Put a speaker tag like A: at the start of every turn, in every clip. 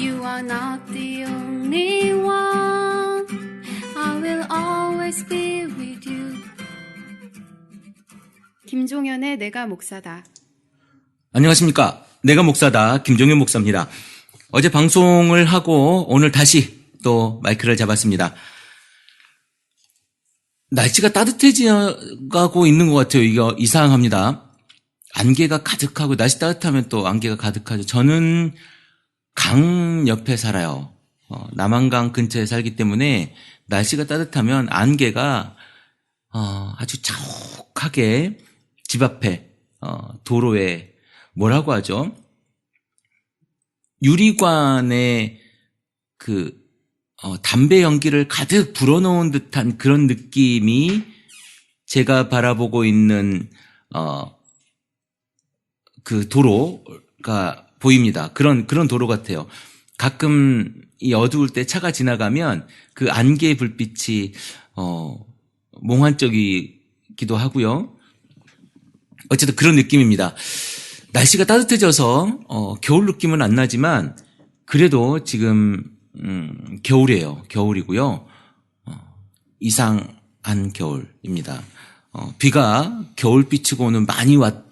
A: You are not the only one. I will always be with you. 김종현의 내가 목사다.
B: 안녕하십니까. 내가 목사다. 김종현 목사입니다. 어제 방송을 하고 오늘 다시 또 마이크를 잡았습니다. 날씨가 따뜻해지고 있는 것 같아요. 이거 이상합니다. 안개가 가득하고 날씨 따뜻하면 또 안개가 가득하죠. 저는 강 옆에 살아요. 어, 남한강 근처에 살기 때문에 날씨가 따뜻하면 안개가 어, 아주 자욱하게 집 앞에 어, 도로에 뭐라고 하죠? 유리관에 그 어, 담배 연기를 가득 불어넣은 듯한 그런 느낌이 제가 바라보고 있는 어, 그 도로가 보입니다. 그런 그런 도로 같아요. 가끔 이 어두울 때 차가 지나가면 그 안개 불빛이 어, 몽환적이기도 하고요. 어쨌든 그런 느낌입니다. 날씨가 따뜻해져서 어, 겨울 느낌은 안 나지만 그래도 지금 음, 겨울이에요. 겨울이고요. 어, 이상한 겨울입니다. 어, 비가 겨울비치고는 많이 왔고요.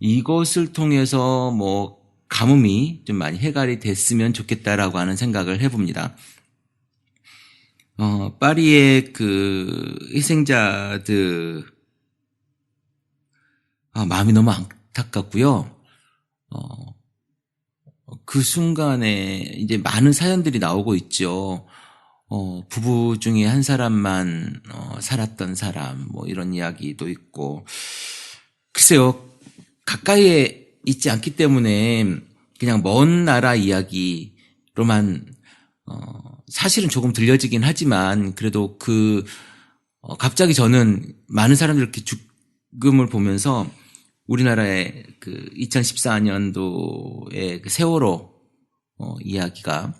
B: 이것을 통해서 뭐 가뭄이 좀 많이 해결이 됐으면 좋겠다라고 하는 생각을 해봅니다. 어, 파리의 그 희생자들 아, 마음이 너무 안타깝고요. 어, 그 순간에 이제 많은 사연들이 나오고 있죠. 어, 부부 중에 한 사람만 어, 살았던 사람, 뭐 이런 이야기도 있고. 글쎄요, 가까이에 있지 않기 때문에 그냥 먼 나라 이야기로만 어, 사실은 조금 들려지긴 하지만 그래도 그 어, 갑자기 저는 많은 사람들 이렇게 죽음을 보면서 우리나라의 그 2014년도의 그 세월호 어, 이야기가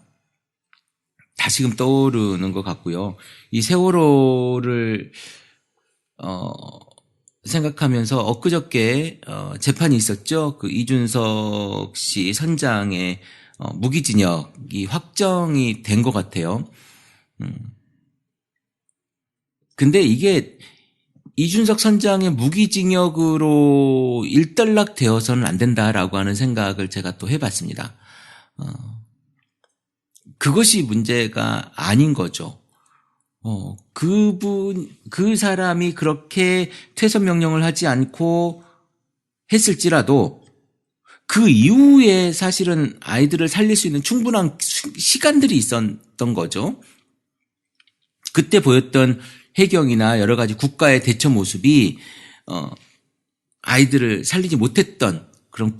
B: 다시금 떠오르는 것 같고요. 이 세월호를 어, 생각하면서 엊그저께 어, 재판이 있었죠. 그 이준석 씨 선장의 어, 무기징역이 확정이 된 것 같아요. 음. 근데 이게 이준석 선장의 무기징역으로 일단락 되어서는 안 된다라고 하는 생각을 제가 또 해봤습니다. 어, 그것이 문제가 아닌 거죠. 어, 그분, 그 사람이 그렇게 퇴선 명령을 하지 않고 했을지라도 그 이후에 사실은 아이들을 살릴 수 있는 충분한 시간들이 있었던 거죠. 그때 보였던 해경이나 여러 가지 국가의 대처 모습이 어, 아이들을 살리지 못했던 그런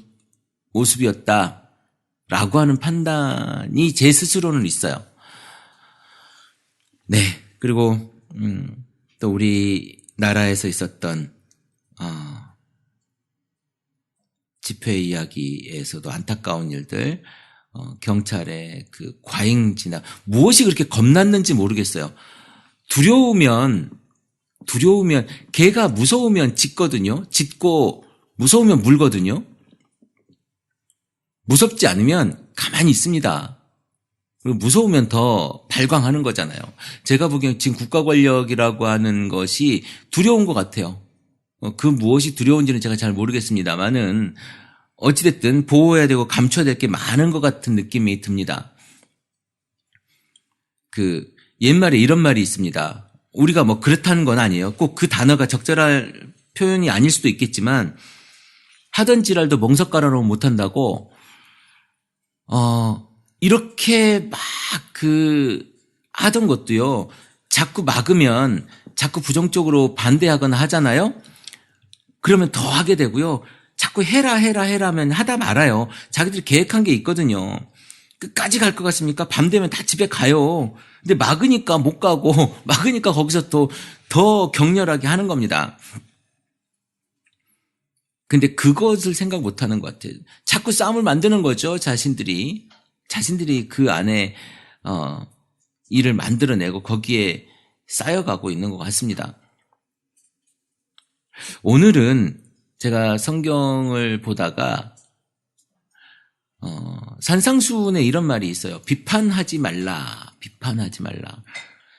B: 모습이었다라고 하는 판단이 제 스스로는 있어요. 네 그리고 음, 또 우리 나라에서 있었던 어, 집회 이야기에서도 안타까운 일들, 어, 경찰의 그 과잉 진압 무엇이 그렇게 겁났는지 모르겠어요. 두려우면 두려우면 개가 무서우면 짖거든요. 짖고 무서우면 물거든요. 무섭지 않으면 가만히 있습니다. 무서우면 더 발광하는 거잖아요. 제가 보기엔 지금 국가 권력이라고 하는 것이 두려운 것 같아요. 어, 그 무엇이 두려운지는 제가 잘 모르겠습니다만은 어찌됐든 보호해야 되고 감춰야 될 게 많은 것 같은 느낌이 듭니다. 그 옛말에 이런 말이 있습니다. 우리가 뭐 그렇다는 건 아니에요. 꼭 그 단어가 적절할 표현이 아닐 수도 있겠지만 하던 지랄도 멍석 깔아놓으면 못한다고 어 이렇게 막 그 하던 것도요. 자꾸 막으면 자꾸 부정적으로 반대하거나 하잖아요. 그러면 더 하게 되고요. 자꾸 해라 해라 해라면 하다 말아요. 자기들이 계획한 게 있거든요. 끝까지 갈 것 같습니까? 밤 되면 다 집에 가요. 근데 막으니까 못 가고 막으니까 거기서 또 더 격렬하게 하는 겁니다. 근데 그것을 생각 못 하는 것 같아요. 자꾸 싸움을 만드는 거죠, 자신들이. 자신들이 그 안에, 어, 일을 만들어내고 거기에 쌓여가고 있는 것 같습니다. 오늘은 제가 성경을 보다가 어, 산상수훈에 이런 말이 있어요. 비판하지 말라. 비판하지 말라.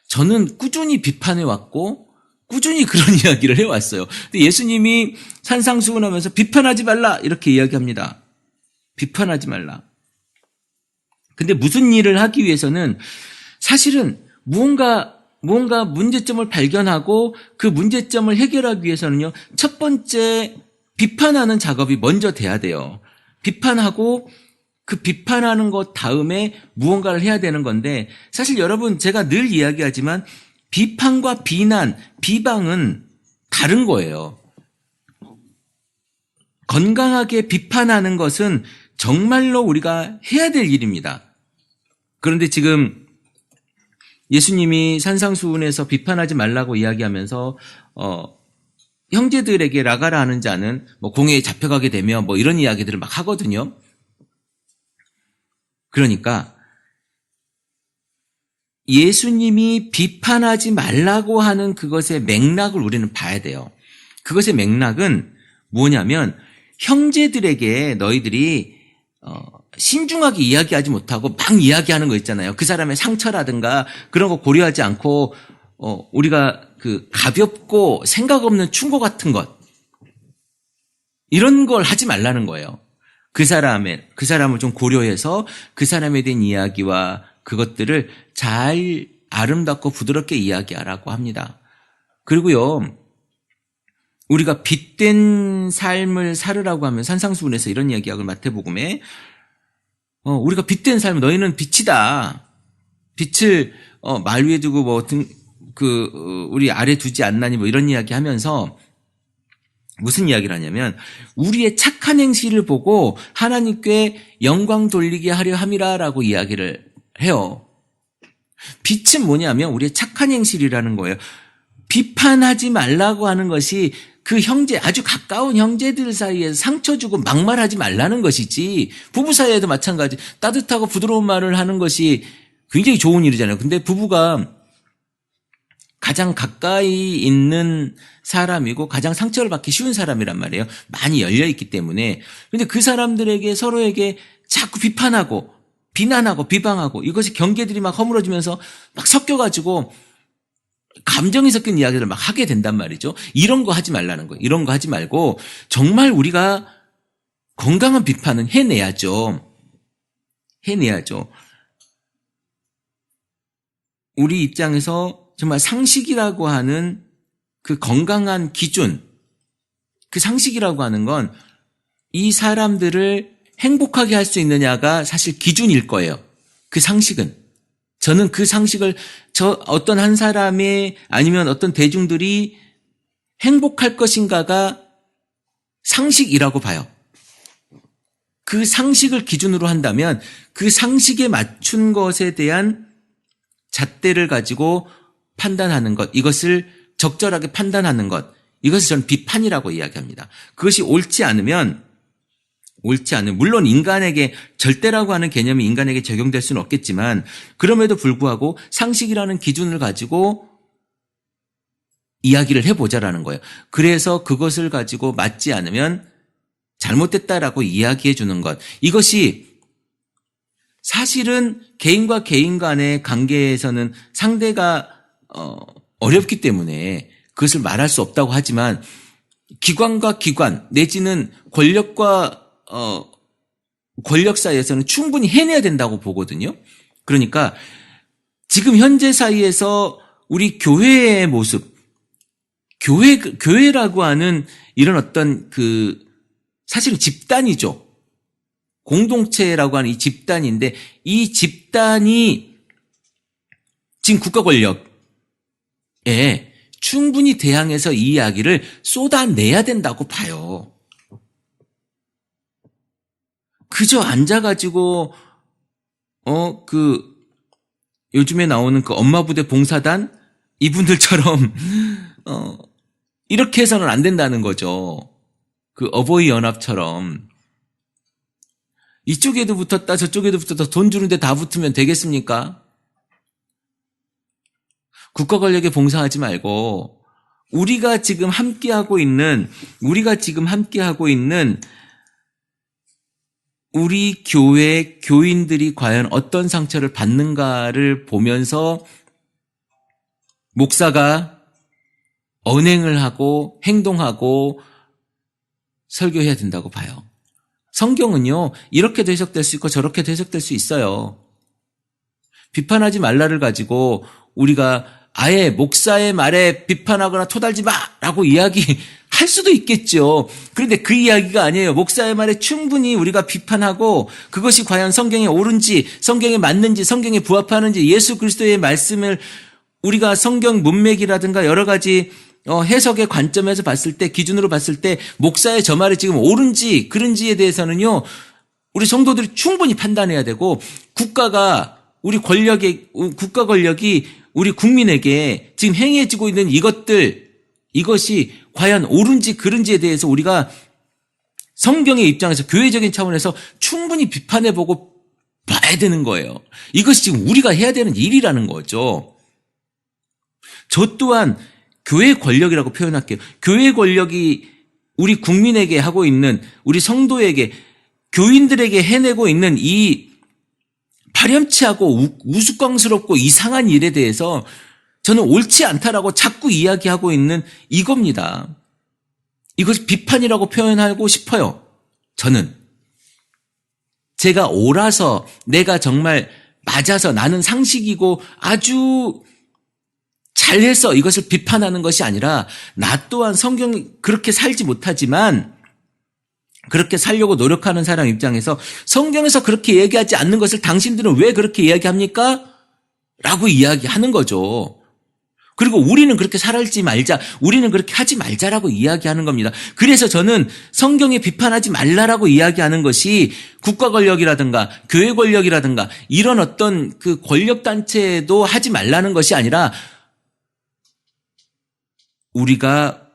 B: 저는 꾸준히 비판해 왔고 꾸준히 그런 이야기를 해 왔어요. 근데 예수님이 산상수훈하면서 비판하지 말라 이렇게 이야기합니다. 비판하지 말라. 근데 무슨 일을 하기 위해서는 사실은 무언가 무언가 문제점을 발견하고 그 문제점을 해결하기 위해서는요. 첫 번째 비판하는 작업이 먼저 돼야 돼요. 비판하고 그 비판하는 것 다음에 무언가를 해야 되는 건데 사실 여러분 제가 늘 이야기하지만 비판과 비난, 비방은 다른 거예요. 건강하게 비판하는 것은 정말로 우리가 해야 될 일입니다. 그런데 지금 예수님이 산상수훈에서 비판하지 말라고 이야기하면서 어, 형제들에게 라가라 하는 자는 뭐 공회에 잡혀가게 되면 뭐 이런 이야기들을 막 하거든요. 그러니까 예수님이 비판하지 말라고 하는 그것의 맥락을 우리는 봐야 돼요. 그것의 맥락은 뭐냐면 형제들에게 너희들이 어, 신중하게 이야기하지 못하고 막 이야기하는 거 있잖아요. 그 사람의 상처라든가 그런 거 고려하지 않고 어, 우리가 그 가볍고 생각 없는 충고 같은 것 이런 걸 하지 말라는 거예요. 그 사람의 그 사람을 좀 고려해서 그 사람에 대한 이야기와 그것들을 잘 아름답고 부드럽게 이야기하라고 합니다. 그리고요. 우리가 빛된 삶을 살으라고 하면 산상수훈에서 이런 이야기하고 마태복음에 어, 우리가 빛된 삶 너희는 빛이다. 빛을 어, 말 위에 두고 뭐 등, 그 어, 우리 아래 두지 않나니 뭐 이런 이야기 하면서 무슨 이야기를 하냐면 우리의 착한 행실을 보고 하나님께 영광 돌리게 하려 함이라라고 이야기를 해요. 빛은 뭐냐면 우리의 착한 행실이라는 거예요. 비판하지 말라고 하는 것이 그 형제 아주 가까운 형제들 사이에 상처 주고 막말하지 말라는 것이지 부부 사이에도 마찬가지 따뜻하고 부드러운 말을 하는 것이 굉장히 좋은 일이잖아요. 근데 부부가 가장 가까이 있는 사람이고 가장 상처를 받기 쉬운 사람이란 말이에요. 많이 열려 있기 때문에. 근데 그 사람들에게 서로에게 자꾸 비판하고 비난하고 비방하고 이것이 경계들이 막 허물어지면서 막 섞여 가지고 감정이 섞인 이야기를 막 하게 된단 말이죠. 이런 거 하지 말라는 거예요. 이런 거 하지 말고 정말 우리가 건강한 비판은 해내야죠. 해내야죠. 우리 입장에서 정말 상식이라고 하는 그 건강한 기준, 그 상식이라고 하는 건 이 사람들을 행복하게 할 수 있느냐가 사실 기준일 거예요. 그 상식은. 저는 그 상식을 저 어떤 한 사람의 아니면 어떤 대중들이 행복할 것인가가 상식이라고 봐요. 그 상식을 기준으로 한다면 그 상식에 맞춘 것에 대한 잣대를 가지고 판단하는 것, 이것을 적절하게 판단하는 것, 이것을 저는 비판이라고 이야기합니다. 그것이 옳지 않으면 옳지 않은 물론 인간에게 절대라고 하는 개념이 인간에게 적용될 수는 없겠지만 그럼에도 불구하고 상식이라는 기준을 가지고 이야기를 해보자라는 거예요. 그래서 그것을 가지고 맞지 않으면 잘못됐다라고 이야기해 주는 것 이것이 사실은 개인과 개인 간의 관계에서는 상대가 어, 어렵기 때문에 그것을 말할 수 없다고 하지만 기관과 기관 내지는 권력과 어, 권력 사이에서는 충분히 해내야 된다고 보거든요. 그러니까 지금 현재 사이에서 우리 교회의 모습, 교회, 교회라고 하는 이런 어떤 그, 사실은 집단이죠. 공동체라고 하는 이 집단인데, 이 집단이 지금 국가 권력에 충분히 대항해서 이 이야기를 쏟아내야 된다고 봐요. 그저 앉아가지고, 어, 그, 요즘에 나오는 그 엄마 부대 봉사단? 이분들처럼, 어, 이렇게 해서는 안 된다는 거죠. 그 어버이 연합처럼. 이쪽에도 붙었다, 저쪽에도 붙었다, 돈 주는데 다 붙으면 되겠습니까? 국가 권력에 봉사하지 말고, 우리가 지금 함께하고 있는, 우리가 지금 함께하고 있는 우리 교회 교인들이 과연 어떤 상처를 받는가를 보면서 목사가 언행을 하고 행동하고 설교해야 된다고 봐요. 성경은요, 이렇게도 해석될 수 있고 저렇게도 해석될 수 있어요. 비판하지 말라를 가지고 우리가 아예 목사의 말에 비판하거나 토달지 마! 라고 이야기할 수도 있겠죠. 그런데 그 이야기가 아니에요. 목사의 말에 충분히 우리가 비판하고 그것이 과연 성경에 옳은지, 성경에 맞는지, 성경에 부합하는지, 예수 그리스도의 말씀을 우리가 성경 문맥이라든가 여러 가지 어, 해석의 관점에서 봤을 때, 기준으로 봤을 때, 목사의 저 말이 지금 옳은지, 그른지에 대해서는요, 우리 성도들이 충분히 판단해야 되고, 국가가, 우리 권력의, 국가 권력이 우리 국민에게 지금 행해지고 있는 이것들, 이것이 과연 옳은지, 그른지에 대해서 우리가 성경의 입장에서, 교회적인 차원에서 충분히 비판해 보고 봐야 되는 거예요. 이것이 지금 우리가 해야 되는 일이라는 거죠. 저 또한 교회 권력이라고 표현할게요. 교회 권력이 우리 국민에게 하고 있는 우리 성도에게 교인들에게 해내고 있는 이 파렴치하고 우스꽝스럽고 이상한 일에 대해서 저는 옳지 않다라고 자꾸 이야기하고 있는 이겁니다. 이것이 비판이라고 표현하고 싶어요. 저는. 제가 옳아서 내가 정말 맞아서 나는 상식이고 아주 잘해서 이것을 비판하는 것이 아니라 나 또한 성경이 그렇게 살지 못하지만 그렇게 살려고 노력하는 사람 입장에서 성경에서 그렇게 얘기하지 않는 것을 당신들은 왜 그렇게 이야기합니까? 라고 이야기하는 거죠. 그리고 우리는 그렇게 살지 말자, 우리는 그렇게 하지 말자라고 이야기하는 겁니다. 그래서 저는 성경에 비판하지 말라라고 이야기하는 것이 국가 권력이라든가 교회 권력이라든가 이런 어떤 그 권력 단체도 하지 말라는 것이 아니라 우리가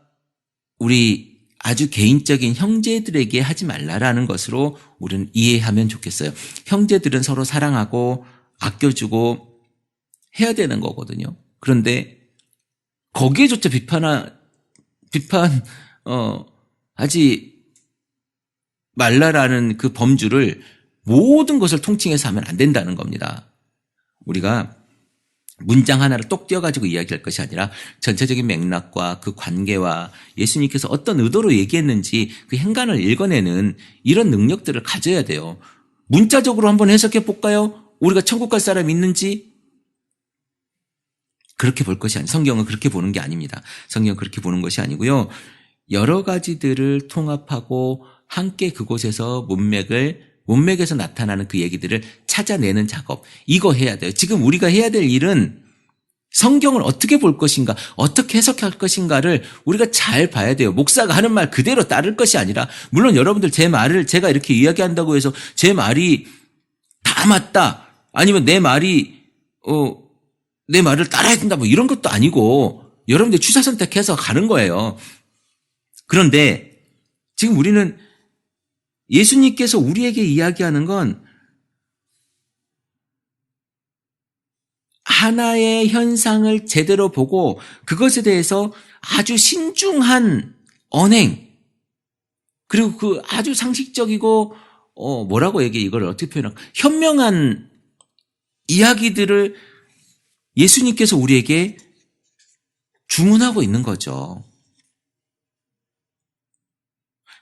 B: 우리 아주 개인적인 형제들에게 하지 말라라는 것으로 우리는 이해하면 좋겠어요. 형제들은 서로 사랑하고 아껴주고 해야 되는 거거든요. 그런데 거기에조차 비판하, 비판, 어, 하지 말라라는 그 범주를 모든 것을 통칭해서 하면 안 된다는 겁니다. 우리가 문장 하나를 똑 띄어가지고 이야기할 것이 아니라 전체적인 맥락과 그 관계와 예수님께서 어떤 의도로 얘기했는지 그 행간을 읽어내는 이런 능력들을 가져야 돼요. 문자적으로 한번 해석해 볼까요? 우리가 천국 갈 사람 있는지? 그렇게 볼 것이 아니, 성경은 그렇게 보는 게 아닙니다. 성경은 그렇게 보는 것이 아니고요. 여러 가지들을 통합하고 함께 그곳에서 문맥을 문맥에서 나타나는 그 얘기들을 찾아내는 작업. 이거 해야 돼요. 지금 우리가 해야 될 일은 성경을 어떻게 볼 것인가, 어떻게 해석할 것인가를 우리가 잘 봐야 돼요. 목사가 하는 말 그대로 따를 것이 아니라, 물론 여러분들 제 말을 제가 이렇게 이야기한다고 해서 제 말이 다 맞다. 아니면 내 말이, 어, 내 말을 따라야 된다. 뭐 이런 것도 아니고, 여러분들 취사 선택해서 가는 거예요. 그런데 지금 우리는 예수님께서 우리에게 이야기하는 건 하나의 현상을 제대로 보고 그것에 대해서 아주 신중한 언행 그리고 그 아주 상식적이고 어 뭐라고 얘기해 이걸 어떻게 표현할까 현명한 이야기들을 예수님께서 우리에게 주문하고 있는 거죠.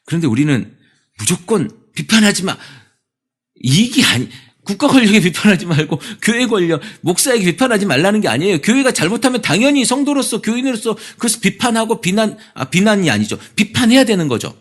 B: 그런데 우리는 무조건 비판하지 마. 이게 아니, 국가 권력에 비판하지 말고 교회 권력, 목사에게 비판하지 말라는 게 아니에요. 교회가 잘못하면 당연히 성도로서 교인으로서 그것을 비판하고 비난, 아, 비난이 아니죠. 비판해야 되는 거죠.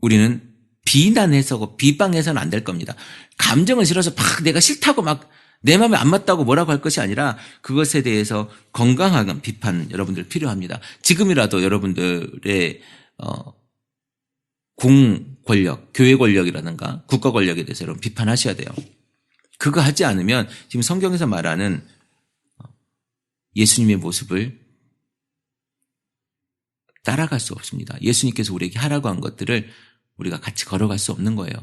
B: 우리는 비난해서 비방해서는 안 될 겁니다. 감정을 실어서 막 내가 싫다고 막 내 마음에 안 맞다고 뭐라고 할 것이 아니라 그것에 대해서 건강한 비판 여러분들 필요합니다. 지금이라도 여러분들의 어, 공 권력, 교회 권력이라든가 국가 권력에 대해서 여러분 비판하셔야 돼요. 그거 하지 않으면 지금 성경에서 말하는 예수님의 모습을 따라갈 수 없습니다. 예수님께서 우리에게 하라고 한 것들을 우리가 같이 걸어갈 수 없는 거예요.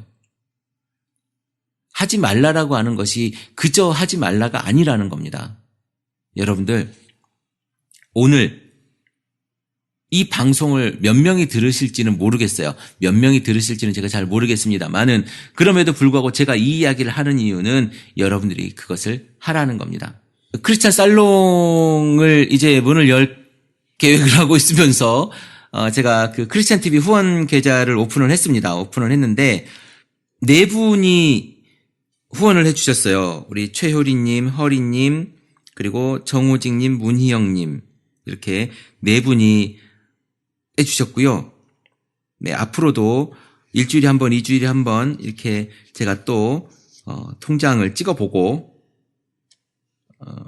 B: 하지 말라라고 하는 것이 그저 하지 말라가 아니라는 겁니다. 여러분들, 오늘 이 방송을 몇 명이 들으실지는 모르겠어요. 몇 명이 들으실지는 제가 잘 모르겠습니다만은 그럼에도 불구하고 제가 이 이야기를 하는 이유는 여러분들이 그것을 하라는 겁니다. 크리스찬 살롱을 이제 문을 열 계획을 하고 있으면서 어, 제가 그 크리스찬 TV 후원 계좌를 오픈을 했습니다. 오픈을 했는데 네 분이 후원을 해주셨어요. 우리 최효리님, 허리님, 그리고 정호직님, 문희영님 이렇게 네 분이 해주셨고요. 네 앞으로도 일주일에 한 번, 이주일에 한 번 이렇게 제가 또 어, 통장을 찍어보고 어,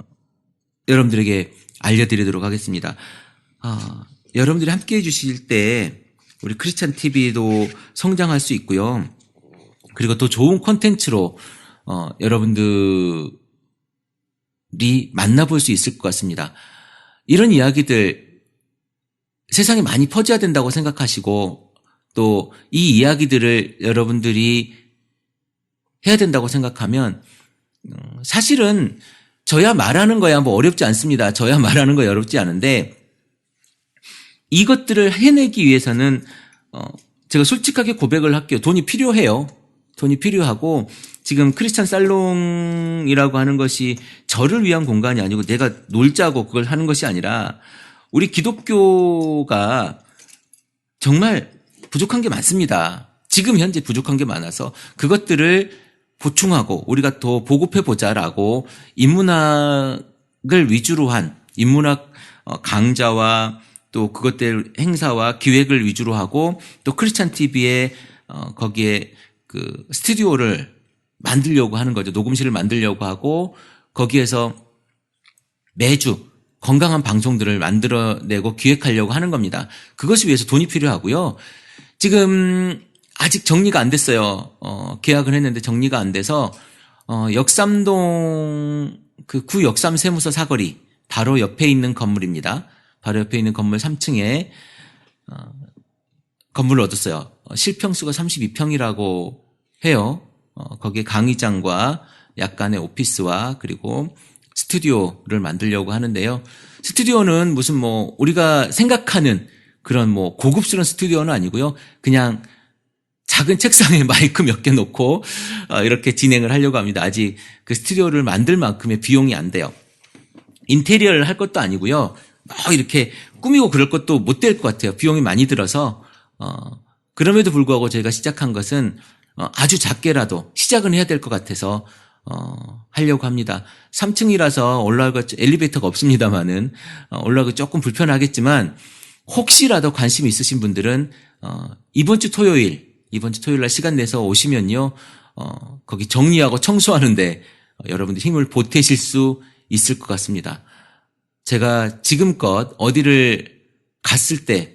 B: 여러분들에게 알려드리도록 하겠습니다. 아, 여러분들이 함께 해주실 때 우리 크리스찬 TV도 성장할 수 있고요. 그리고 또 좋은 콘텐츠로 어, 여러분들이 만나볼 수 있을 것 같습니다. 이런 이야기들 세상에 많이 퍼져야 된다고 생각하시고 또 이 이야기들을 여러분들이 해야 된다고 생각하면 음, 사실은 저야 말하는 거야 뭐 어렵지 않습니다. 저야 말하는 거 어렵지 않은데 이것들을 해내기 위해서는 어, 제가 솔직하게 고백을 할게요. 돈이 필요해요. 돈이 필요하고 지금 크리스찬 살롱이라고 하는 것이 저를 위한 공간이 아니고 내가 놀자고 그걸 하는 것이 아니라 우리 기독교가 정말 부족한 게 많습니다. 지금 현재 부족한 게 많아서 그것들을 보충하고 우리가 더 보급해 보자라고 인문학을 위주로 한 인문학 어, 강좌와 또 그것들 행사와 기획을 위주로 하고 또 크리스찬 TV에 어, 거기에 그 스튜디오를 만들려고 하는 거죠. 녹음실을 만들려고 하고 거기에서 매주 건강한 방송들을 만들어내고 기획하려고 하는 겁니다. 그것을 위해서 돈이 필요하고요. 지금 아직 정리가 안 됐어요. 어, 계약을 했는데 정리가 안 돼서 어, 역삼동 그 구 역삼 세무서 사거리 바로 옆에 있는 건물입니다. 바로 옆에 있는 건물 3층에 어, 건물을 얻었어요. 어, 실평수가 32평이라고 해요. 어, 거기에 강의장과 약간의 오피스와 그리고 스튜디오를 만들려고 하는데요. 스튜디오는 무슨 뭐 우리가 생각하는 그런 뭐 고급스러운 스튜디오는 아니고요. 그냥 작은 책상에 마이크 몇 개 놓고 어, 이렇게 진행을 하려고 합니다. 아직 그 스튜디오를 만들 만큼의 비용이 안 돼요. 인테리어를 할 것도 아니고요. 뭐 이렇게 꾸미고 그럴 것도 못 될 것 같아요. 비용이 많이 들어서 어, 그럼에도 불구하고 저희가 시작한 것은 어, 아주 작게라도 시작은 해야 될 것 같아서 어, 하려고 합니다. 3층이라서 올라가 엘리베이터가 없습니다만은 어, 올라가기 조금 불편하겠지만 혹시라도 관심 있으신 분들은 어, 이번 주 토요일 이번 주 토요일 날 시간 내서 오시면요 어, 거기 정리하고 청소하는데 어, 여러분들 힘을 보태실 수 있을 것 같습니다. 제가 지금껏 어디를 갔을 때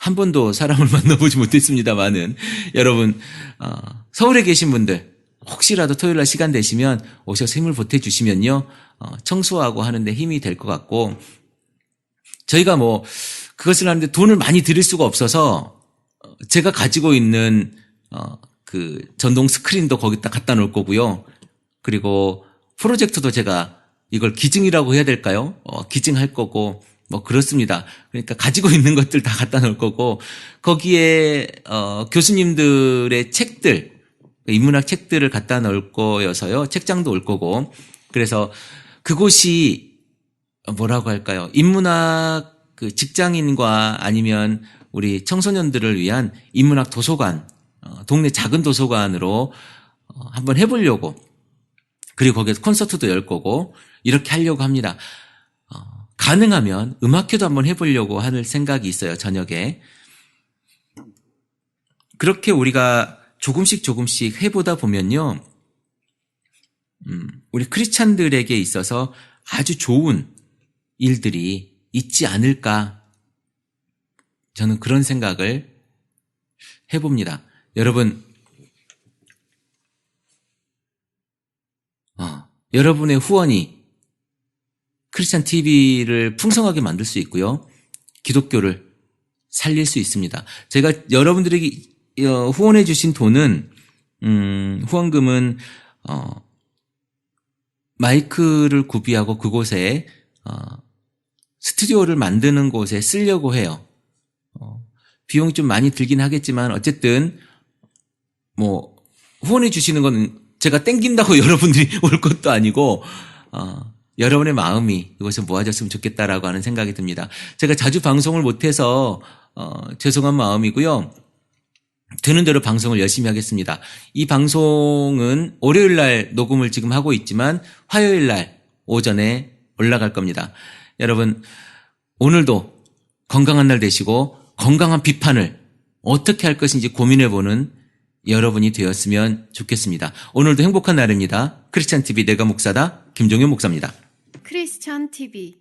B: 한 번도 사람을 만나보지 못했습니다만은 여러분 어, 서울에 계신 분들 혹시라도 토요일 날 시간 되시면 오셔서 힘을 보태주시면요 어, 청소하고 하는데 힘이 될 것 같고 저희가 뭐 그것을 하는데 돈을 많이 들일 수가 없어서 어, 제가 가지고 있는 어, 그 전동 스크린도 거기다 갖다 놓을 거고요. 그리고 프로젝터도 제가 이걸 기증이라고 해야 될까요? 어, 기증할 거고 뭐 그렇습니다. 그러니까 가지고 있는 것들 다 갖다 놓을 거고 거기에 어, 교수님들의 책들 인문학 책들을 갖다 놓을 거여서요. 책장도 올 거고 그래서 그곳이 뭐라고 할까요? 인문학 그 직장인과 아니면 우리 청소년들을 위한 인문학 도서관, 어, 동네 작은 도서관으로 어, 한번 해보려고 그리고 거기에서 콘서트도 열 거고 이렇게 하려고 합니다. 어, 가능하면 음악회도 한번 해보려고 하는 생각이 있어요. 저녁에 그렇게 우리가 조금씩 조금씩 해보다 보면요, 음, 우리 크리스찬들에게 있어서 아주 좋은 일들이 있지 않을까 저는 그런 생각을 해봅니다. 여러분, 어, 여러분의 후원이 크리스찬 TV를 풍성하게 만들 수 있고요. 기독교를 살릴 수 있습니다. 제가 여러분들에게 어, 후원해 주신 돈은 음, 후원금은 어, 마이크를 구비하고 그곳에 어, 스튜디오를 만드는 곳에 쓰려고 해요. 비용이 좀 많이 들긴 하겠지만 어쨌든 뭐 후원해 주시는 건 제가 땡긴다고 여러분들이 올 것도 아니고 어, 여러분의 마음이 이것에 모아졌으면 좋겠다라고 하는 생각이 듭니다. 제가 자주 방송을 못해서 어, 죄송한 마음이고요. 되는 대로 방송을 열심히 하겠습니다. 이 방송은 월요일 날 녹음을 지금 하고 있지만 화요일 날 오전에 올라갈 겁니다. 여러분 오늘도 건강한 날 되시고 건강한 비판을 어떻게 할 것인지 고민해보는 여러분이 되었으면 좋겠습니다. 오늘도 행복한 날입니다. 크리스찬 TV 내가 목사다 김종현 목사입니다.
A: 크리스천 TV